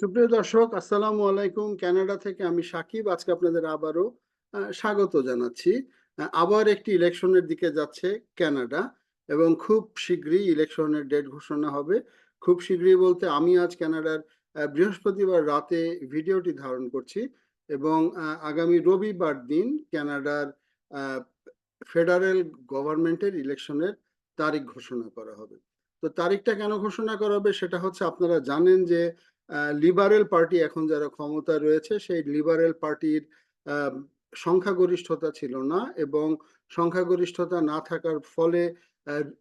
সুপ্রিয় দর্শক, আসসালামু আলাইকুম। কানাডা থেকে আমি সাকিব, আজকে আপনাদের আবারও স্বাগত জানাচ্ছি। আবার একটি ইলেকশনের দিকে যাচ্ছে কানাডা এবং খুব শীঘ্রই ইলেকশনের ডেট ঘোষণা হবে। খুব শীঘ্রই বলতে আমি আজ কানাডার বৃহস্পতিবার রাতে ভিডিওটি ধারণ করছি এবং আগামী রবিবার দিন কানাডার ফেডারেল গভর্নমেন্টের ইলেকশনের তারিখ ঘোষণা করা হবে। তো তারিখটা কেন ঘোষণা করা হবে সেটা হচ্ছে আপনারা জানেন যে লিবারেল পার্টি এখন যারা ক্ষমতা রয়েছে, সেই লিবারেল পার্টির সংখ্যাগরিষ্ঠতা ছিল না এবং সংখ্যাগরিষ্ঠতা না থাকার ফলে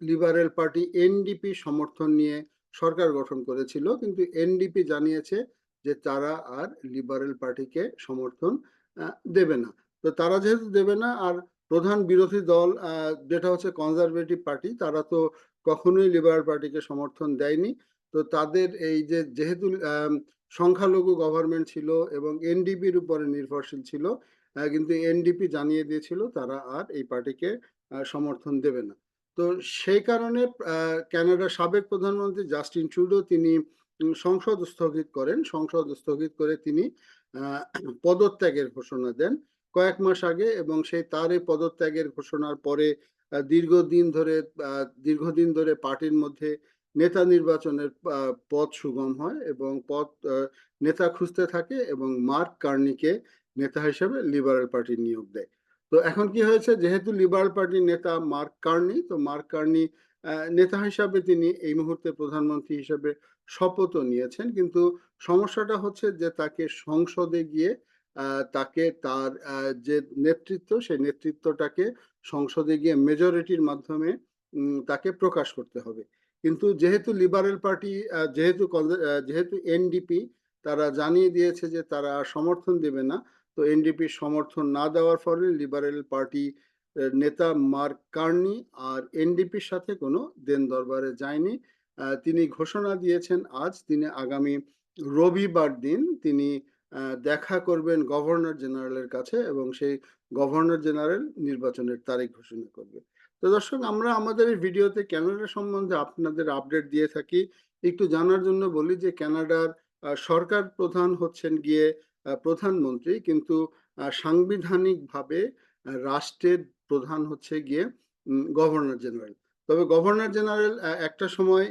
লিবারেল পার্টি এনডিপি সমর্থন নিয়ে সরকার গঠন করেছিল। কিন্তু এনডিপি জানিয়েছে যে তারা আর লিবারেল পার্টিকে সমর্থন দেবে না। তো তারা যেহেতু দেবে না, আর প্রধান বিরোধী দল যেটা হচ্ছে কনজারভেটিভ পার্টি তারা তো কখনোই লিবারেল পার্টিকে সমর্থন দেয়নি। তো তাদের এই যে যেহেতু সংখ্যালঘু গভর্নমেন্ট ছিল এবং এনডিপির উপরে নির্ভরশীল ছিল কিন্তু এনডিপি জানিয়ে দিয়েছিল তারা আর এই পার্টিকে সমর্থন দেবে না। তো সেই কারণে ক্যানাডার সাবেক প্রধানমন্ত্রী জাস্টিন ট্রুডো তিনি সংসদ স্থগিত করেন। সংসদ স্থগিত করে তিনি পদত্যাগের ঘোষণা দেন কয়েক মাস আগে এবং সেই তার এই পদত্যাগের ঘোষণার পরে দীর্ঘদিন ধরে দীর্ঘদিন ধরে পার্টির মধ্যে নেতা নির্বাচনের পথ সুগম হয় এবং পথ নেতা খুঁজতে থাকে এবং মার্ক কার্নিকে নেতা হিসেবে লিবারেল পার্টি নিয়োগ দেয়। তো এখন কি হয়েছে? যেহেতু লিবারেল পার্টির নেতা মার্ক কার্নি, তো মার্ক কার্নি নেতা হিসাবে তিনি এই মুহূর্তে প্রধানমন্ত্রী হিসেবে শপথও নিয়েছেন। কিন্তু সমস্যাটা হচ্ছে যে তাকে সংসদে গিয়ে তাকে তার যে নেতৃত্ব, সেই নেতৃত্বটাকে সংসদে গিয়ে মেজরিটির মাধ্যমে তাকে প্রকাশ করতে হবে। কিন্তু যেহেতু লিবারেল পার্টি যেহেতু যেহেতু এনডিপি তারা জানিয়ে দিয়েছে যে তারা সমর্থন দেবে না। তো এনডিপি সমর্থন না দেওয়ার ফলে লিবারেল পার্টি নেতা মার্ক কার্নি আর এনডিপির সাথে কোনো দেন দরবারে যায়নি তিনি ঘোষণা দিয়েছেন আজ, তিনি আগামী রবিবার দিন তিনি দেখা করবেন গভর্নর জেনারেলের কাছে এবং সেই গভর্নর জেনারেল নির্বাচনের তারিখ ঘোষণা করবে। তো দর্শক, আমরা আমাদের এই ভিডিওতে ক্যানাডা সম্বন্ধে আপনাদের আপডেট দিয়ে থাকি। একটু জানার জন্য বলি যে ক্যানাডার সরকার প্রধান হচ্ছেন গিয়ে প্রধানমন্ত্রী কিন্তু সাংবিধানিকভাবে রাষ্ট্রের প্রধান হচ্ছে গিয়ে গভর্নর জেনারেল। তবে গভর্নর জেনারেল একটা সময়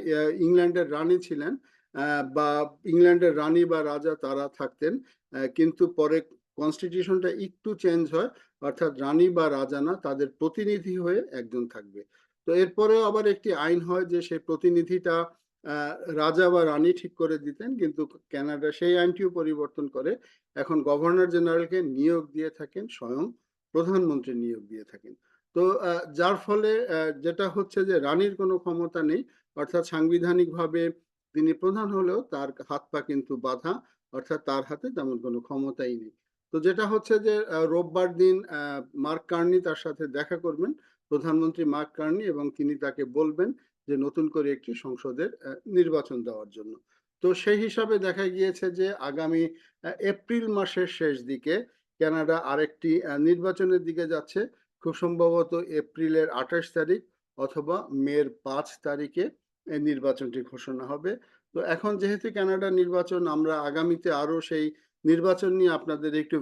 ইংল্যান্ডের রানী ছিলেন বা ইংল্যান্ডের রানী বা রাজা তারা থাকতেন কিন্তু পরে কনস্টিটিউশনটা একটু চেঞ্জ হয়, অর্থাৎ রানী বা রাজা না, তাদের প্রতিনিধি হয়ে একজন থাকবে। তো এরপরেও আবার একটি আইন হয় যে সেই প্রতিনিধিটা রাজা বা রানী ঠিক করে দিতেন, কিন্তু ক্যানাডা সেই আইনটিও পরিবর্তন করে, এখন গভর্নর জেনারেলকে নিয়োগ দিয়ে থাকেন, স্বয়ং প্রধানমন্ত্রী নিয়োগ দিয়ে থাকেন। তো যার ফলে যেটা হচ্ছে যে রানীর কোনো ক্ষমতা নেই, অর্থাৎ সাংবিধানিকভাবে তিনি প্রধান হলেও তার হাত পা কিন্তু বাধা, অর্থাৎ তার হাতে তেমন কোনো ক্ষমতাই নেই। তো যেটা হচ্ছে যে রোববার দিন মার্ক কার্নি তার সাথে দেখা করবেন। প্রধানমন্ত্রী মার্ক কার্নি এবং তিনি তাকে বলবেন যে, নতুন করে একটি সংসদের নির্বাচন দেওয়ার জন্য। তো সেই হিসাবে দেখা গিয়েছে যে, আগামী এপ্রিল মাসের শেষ দিকে কানাডা আরেকটি নির্বাচনের দিকে যাচ্ছে। খুব সম্ভবত এপ্রিলের আঠাশ তারিখ অথবা মের পাঁচ তারিখে নির্বাচনটি ঘোষণা হবে। তো এখন যেহেতু কানাডা নির্বাচন, আমরা আগামীতে আরও সেই নির্বাচন নিয়ে আপনাদের একটু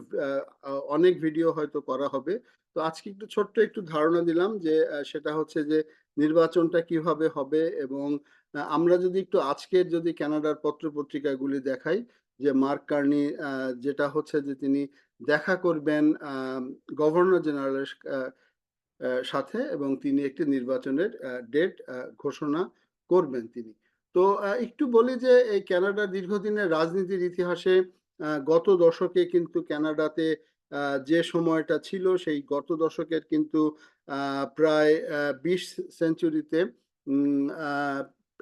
অনেক ভিডিও হয়তো করা হবে। তো আজকে একটু ছোট্ট একটু ধারণা দিলাম যে সেটা হচ্ছে যে, নির্বাচনটা কীভাবে হবে এবং আমরা যদি একটু আজকের যদি কানাডার পত্র পত্রিকাগুলি দেখাই, যে মার্ক কার্নি যেটা হচ্ছে যে তিনি দেখা করবেন গভর্নর জেনারেলের সাথে এবং তিনি একটি নির্বাচনের ডেট ঘোষণা করবেন তিনি। তো একটু বলি যে, এই কানাডার দীর্ঘদিনের রাজনীতির ইতিহাসে গত দশকে কিন্তু কানাডাতে যে সময়টা ছিল সেই গত দশকের কিন্তু প্রায় বিশ সেঞ্চুরিতে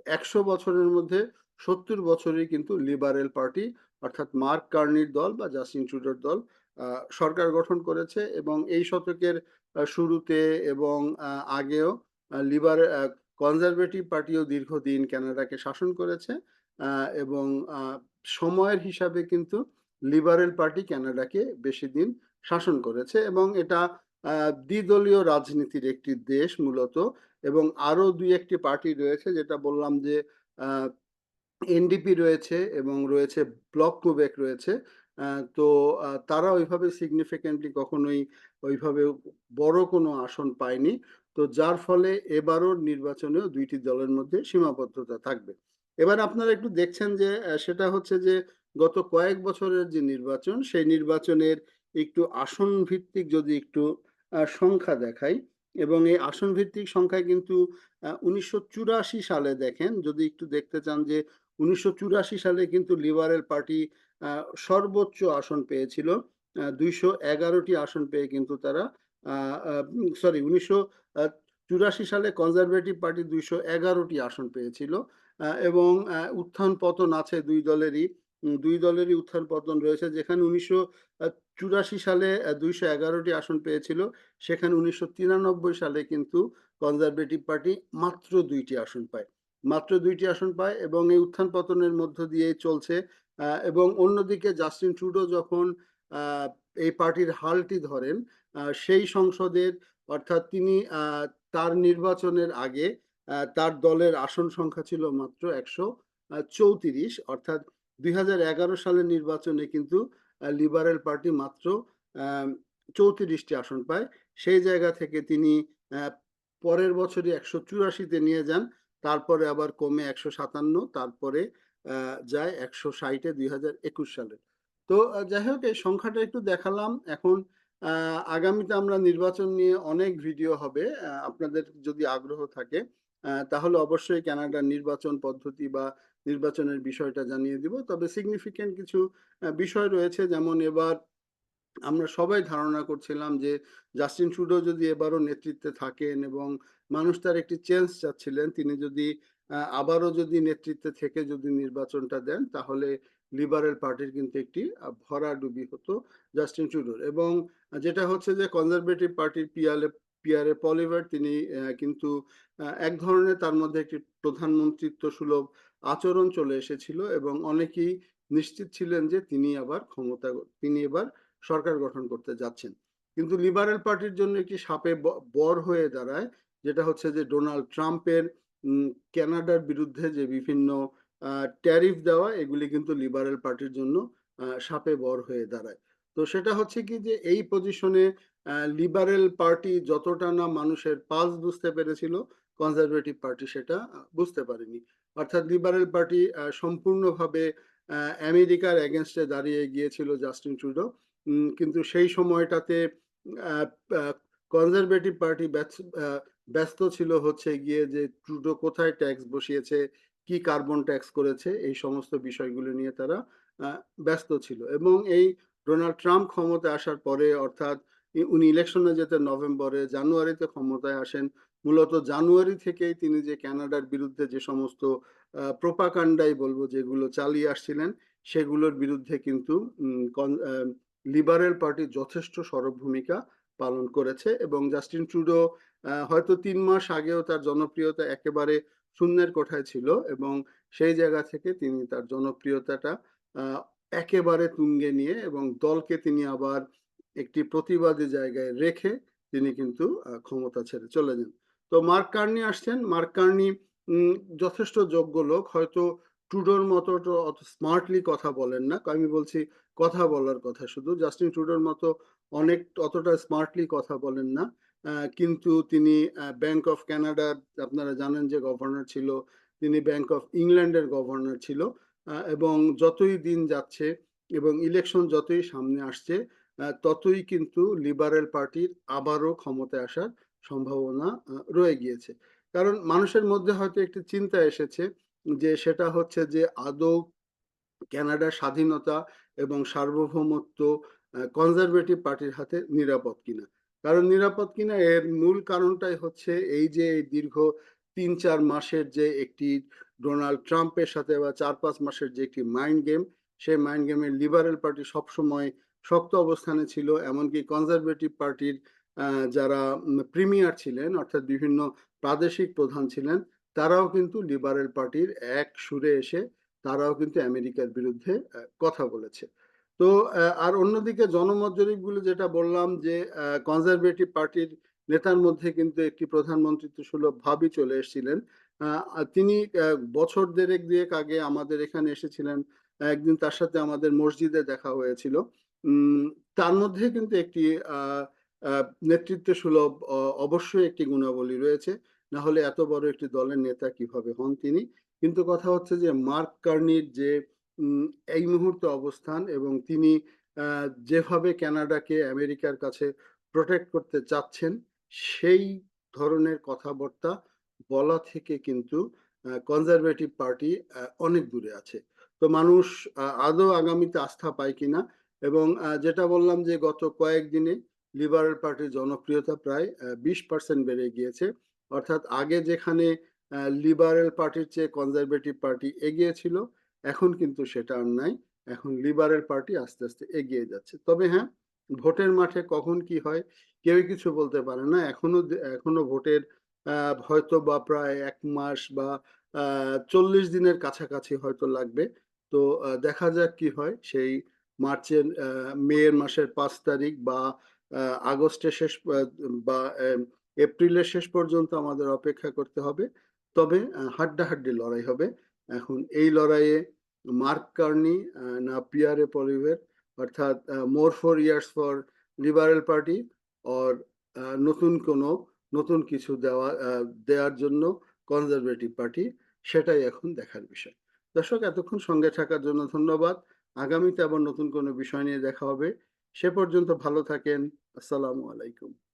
একশো বছরের মধ্যে সত্তর বছরই কিন্তু লিবারেল পার্টি অর্থাৎ মার্ক কার্নির দল বা জাস্টিন ট্রুডোর দল সরকার গঠন করেছে এবং এই শতকের শুরুতে এবং আগেও লিবার কনজারভেটিভ পার্টিও দীর্ঘদিন কানাডাকে শাসন করেছে এবং সময়ের হিসাবে কিন্তু লিবারেল পার্টি কানাডাকে বেশি দিন শাসন করেছে এবং এটা দ্বিদলীয় রাজনীতির একটি দেশ মূলত এবং আরও দুই একটি পার্টি রয়েছে যেটা বললাম যে এনডিপি রয়েছে এবং রয়েছে ব্লক কুবেক রয়েছে তো তারা ওইভাবে সিগনিফিকেন্টলি কখনোই ওইভাবে বড় কোনো আসন পায়নি। তো যার ফলে এবারও নির্বাচনেও দুইটি দলের মধ্যে সীমাবদ্ধতা থাকবে। এবার আপনারা একটু দেখছেন যে সেটা হচ্ছে যে, গত কয়েক বছরের যে নির্বাচন, সেই নির্বাচনের একটু আসন ভিত্তিক যদি একটু সংখ্যা দেখাই, এবং এই আসন ভিত্তিক সংখ্যায় কিন্তু উনিশশো চুরাশি সালে দেখেন, যদি একটু দেখতে চান যে, উনিশশো চুরাশি সালে কিন্তু লিবারেল পার্টি সর্বোচ্চ আসন পেয়েছিল দুইশো এগারোটি আসন পেয়ে কিন্তু তারা সরি উনিশশো চুরাশি সালে কনজারভেটিভ পার্টি দুইশো এগারোটি আসন পেয়েছিল এবং উত্থান পতন আছে দুই দলেরই। দুই দলেরই উত্থান পতন রয়েছে। যেখানে উনিশশো চুরাশি সালে দুইশো এগারোটি আসন পেয়েছিল। সেখানে উনিশশো তিরানব্বই সালে কিন্তু কনজারভেটিভ পার্টি মাত্র দুইটি আসন পায়। মাত্র দুইটি আসন পায় এবং এই উত্থান পতনের মধ্য দিয়ে চলছে। এবং অন্যদিকে জাস্টিন ট্রুডো যখন এই পার্টির হালটি ধরেন সেই সংসদের অর্থাৎ তিনি তার নির্বাচনের আগে তার দলের আসন সংখ্যা ছিল মাত্র একশো চৌত্রিশ। অর্থাৎ দুই হাজার এগারো সালের নির্বাচনে কিন্তু লিবারেল পার্টি মাত্র চৌত্রিশটি আসন পায়। সেই জায়গা থেকে তিনি পরের বছরই একশো চুরাশিতে নিয়ে যান। তারপরে আবার কমে একশো সাতান্ন, তারপরে যায় একশো ষাটে দুই হাজার একুশ সালে। তো যাই হোক, এই সংখ্যাটা একটু দেখালাম। এখন আগামীতে আমরা নির্বাচন নিয়ে অনেক ভিডিও হবে। আপনাদের যদি আগ্রহ থাকে তাহলে অবশ্যই কানাডার নির্বাচন পদ্ধতি বা নির্বাচনের বিষয়টা জানিয়ে দিব। তবে সিগনিফিক্যান্ট কিছু বিষয় রয়েছে যেমন এবার আমরা সবাই ধারণা করছিলাম যে জাস্টিন ট্রুডো যদি এবারও নেতৃত্বে থাকেন এবং মানুষ তার একটি চেঞ্জ চাচ্ছিলেন, তিনি যদি আবারও যদি নেতৃত্বে থেকে যদি নির্বাচনটা দেন, তাহলে লিবারেল পার্টির কিন্তু একটি ভরাডুবি হতো জাস্টিন ট্রুডোর এবং যেটা হচ্ছে যে কনজারভেটিভ পার্টির পিয়ালে পিয়ারে পলিভার, তিনি কিন্তু এক ধরনের তার মধ্যে একটি প্রধানমন্ত্রিত্ব সুলভ আচরণ চলে এসেছিল এবং অনেকেই নিশ্চিত ছিলেন যে তিনি আবার ক্ষমতা তিনি এবার সরকার গঠন করতে যাচ্ছেন। কিন্তু লিবারেল পার্টির জন্য একটি সাপে বর হয়ে দাঁড়ায়, যেটা হচ্ছে যে ডোনাল্ড ট্রাম্পের ক্যানাডার বিরুদ্ধে যে বিভিন্ন ট্যারিফ দেওয়া, এগুলি কিন্তু লিবারেল পার্টির জন্য সাপে বর হয়ে দাঁড়ায়। তো সেটা হচ্ছে কি যে এই পজিশনে লিবারেল পার্টি যতটা না মানুষের পালস বুঝতে পেরেছিল কনজারভেটিভ পার্টি সেটা বুঝতে পারেনি। অর্থাৎ লিবারেল পার্টি সম্পূর্ণভাবে আমেরিকার এগেনস্টে দাঁড়িয়ে গিয়েছিল জাস্টিন ট্রুডো কিন্তু সেই সময়টাতে কনজারভেটিভ পার্টি ব্যস্ত ছিল হচ্ছে গিয়ে যে ট্রুডো কোথায় ট্যাক্স বসিয়েছে, কি কার্বন ট্যাক্স করেছে, এই সমস্ত বিষয়গুলো নিয়ে তারা ব্যস্ত ছিল। এবং এই ডোনাল্ড ট্রাম্প ক্ষমতা আসার পরে অর্থাৎ উনি ইলেকশনে যেতে নভেম্বরে, জানুয়ারিতে ক্ষমতায় আসেন। মূলত জানুয়ারি থেকেই তিনি যে কানাডার বিরুদ্ধে যে সমস্ত প্রোপাকাণ্ডাই বলব যেগুলো চালিয়ে আসছিলেন, সেগুলোর বিরুদ্ধে কিন্তু লিবারেল পার্টি যথেষ্ট সরব ভূমিকা পালন করেছে এবং জাস্টিন ট্রুডো হয়তো তিন মাস আগেও তার জনপ্রিয়তা একেবারে শূন্যের কোঠায় ছিল এবং সেই জায়গা থেকে তিনি তার জনপ্রিয়তাটা একেবারে তুঙ্গে নিয়ে এবং দলকে তিনি আবার একটি প্রতিবাদী জায়গায় রেখে তিনি কিন্তু ক্ষমতা ছেড়ে চলে যান। তো মার্ক কার্নি আসছেন। মার্ক কার্নি যথেষ্ট যোগ্য লোক। হয়তো ট্রুডোর মতো অত স্মার্টলি কথা বলেন না। আমি বলছি কথা বলার কথা শুধু। জাস্টিন ট্রুডোর মতো অনেক, অতটা স্মার্টলি কথা বলেন না। কিন্তু তিনি ব্যাংক অফ কানাডার আপনারা জানেন যে গভর্নর ছিল। তিনি ব্যাংক অফ ইংল্যান্ডের গভর্নর ছিল। এবং যতই দিন যাচ্ছে এবং ইলেকশন যতই সামনে আসছে ততই কিন্তু লিবারেল পার্টির আবারও ক্ষমতায় আসার সম্ভাবনা রয়ে গিয়েছে। কারণ মানুষের মধ্যে হয়তো একটি চিন্তা এসেছে যে সেটা হচ্ছে যে আদৌ কানাডার স্বাধীনতা এবং সার্বভৌমত্ব কনজারভেটিভ পার্টির হাতে নিরাপদ কিনা। কারণ নিরাপদ কিনা এর মূল কারণটাই হচ্ছে এই যে দীর্ঘ তিন চার মাসের যে একটি ডোনাল্ড ট্রাম্পের সাথে বা চার পাঁচ মাসের যে একটি মাইন্ড গেম, সেই মাইন্ড গেমে লিবারেল পার্টি সবসময় শক্ত অবস্থানে ছিল, এমনকি কনজারভেটিভ পার্টির যারা প্রিমিয়ার ছিলেন, অর্থাৎ বিভিন্ন প্রাদেশিক প্রধান ছিলেন, তারাও কিন্তু লিবারেল পার্টির এক সুরে এসে তারাও কিন্তু আমেরিকার বিরুদ্ধে কথা বলেছে। তো আর অন্যদিকে জনমত জরিপগুলো যেটা বললাম যে কনজারভেটিভ পার্টির নেতার মধ্যে কিন্তু একটি প্রধানমন্ত্রিত্ব সুলভ ভাবই চলে এসেছিলেন। তিনি বছর দেড়েক দুয়েক আগে আমাদের এখানে এসেছিলেন, একদিন তার সাথে আমাদের মসজিদে দেখা হয়েছিল। তার মধ্যে কিন্তু একটি নেতৃত্ব সুলভ অবশ্যই একটি গুণাবলী রয়েছে। না হলে এত বড় একটি দলের নেতা কীভাবে হন তিনি? কিন্তু কথা হচ্ছে যে, মার্ক কার্নির যে এই মুহূর্তে অবস্থান এবং তিনি যেভাবে কানাডাকে আমেরিকার কাছে প্রোটেক্ট করতে চাচ্ছেন, সেই ধরনের কথাবার্তা বলা থেকে কিন্তু কনজারভেটিভ পার্টি অনেক দূরে আছে। তো মানুষ আদৌ আগামীতে আস্থা পায় কিনা এবং যেটা বললাম যে গত কয়েকদিনে লিবারেল পার্টির জনপ্রিয়তা প্রায় বিশ পার্সেন্ট বেড়ে গিয়েছে। অর্থাৎ আগে যেখানে লিবারেল পার্টির চেয়ে কনজারভেটিভ পার্টি এগিয়ে ছিল, এখন কিন্তু সেটা আর নাই। এখন লিবারেল পার্টি আস্তে আস্তে এগিয়ে যাচ্ছে। তবে হ্যাঁ ভোটের মাঠে কখন কি হয় কেউই কিছু বলতে পারে না। এখনও এখনও ভোটের হয়তো বা প্রায় এক মাস বা চল্লিশ দিনের কাছাকাছি হয়তো লাগবে। তো দেখা যাক কি হয়। সেই মার্চের মেয়ের মাসের পাঁচ তারিখ বা আগস্টের শেষ বা এপ্রিলের শেষ পর্যন্ত আমাদের অপেক্ষা করতে হবে। তবে হাড্ডাহাড্ডি লড়াই হবে। এখন এই লড়াইয়ে মার্ক কার্নি না পিয়ারে পলিভের, অর্থাৎ more four years for Liberal party or নতুন কোনো, নতুন কিছু দেওয়া দেওয়ার জন্য কনজারভেটিভ পার্টি, সেটাই এখন দেখার বিষয়। দর্শক, এতক্ষণ সঙ্গে থাকার জন্য ধন্যবাদ। আগামীতে আবার নতুন কোনো বিষয় নিয়ে দেখা হবে। সে পর্যন্ত ভালো থাকেন। আসসালামু আলাইকুম।